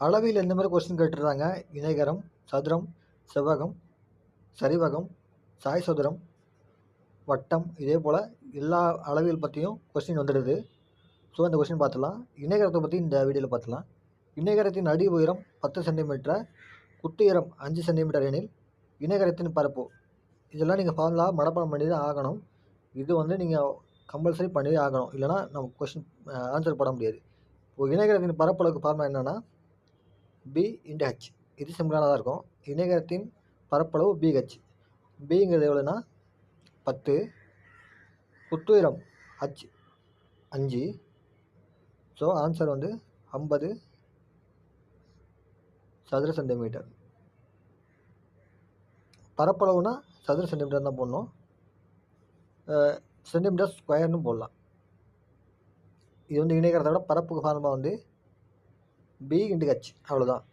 அளவில் எந்த மாதிரி கொஸ்டின் கேட்டுருந்தாங்க? இணைகரம் சதுரம் செவ்வகம் சரிவகம் சாய் சதுரம் வட்டம் இதே போல் எல்லா அளவியல் பற்றியும் கொஸ்டின் வந்துடுது. ஸோ இந்த கொஸ்டின் பார்த்துலாம் இணைகரத்தை பற்றி இந்த வீடியோவில் பார்த்துலாம் இணைகரத்தின் அடி உயரம் பத்து சென்டிமீட்டர் குட்டுயரம் அஞ்சு சென்டிமீட்டர் எனில் இணைகரத்தின் பரப்பு. இதெல்லாம் நீங்கள் ஃபார்முலா மனப்பாடம் பண்ணி தான் ஆகணும். இது வந்து நீங்கள் கம்பல்சரி பண்ணி ஆகணும். இல்லைனா நம்ம கொஸ்டின் ஆன்சர் பண்ண முடியாது. இப்போ இணைகரத்தின் பரப்பளவுக்கு ஃபார்முலா என்னென்னா பி இன்டு ஹெச் இது சிம்பிளானதாக இருக்கும். இணைகரத்தின் பரப்பளவு பிஹெச் பிங்கிறது எவ்வளோன்னா பத்து. குத்துயரம் ஹச் அஞ்சு. ஸோ ஆன்சர் வந்து ஐம்பது சதுர சென்டிமீட்டர் பரப்பளவுனா சதுர சென்டிமீட்டர் தான் போடணும். சென்டிமீட்டர் ஸ்கொயர்னு போடலாம். இது வந்து இணைக்கிறத விட பரப்புக்கு ஃபார்மாக வந்து பி இன்டு ஹெச் அவ்வளோதான்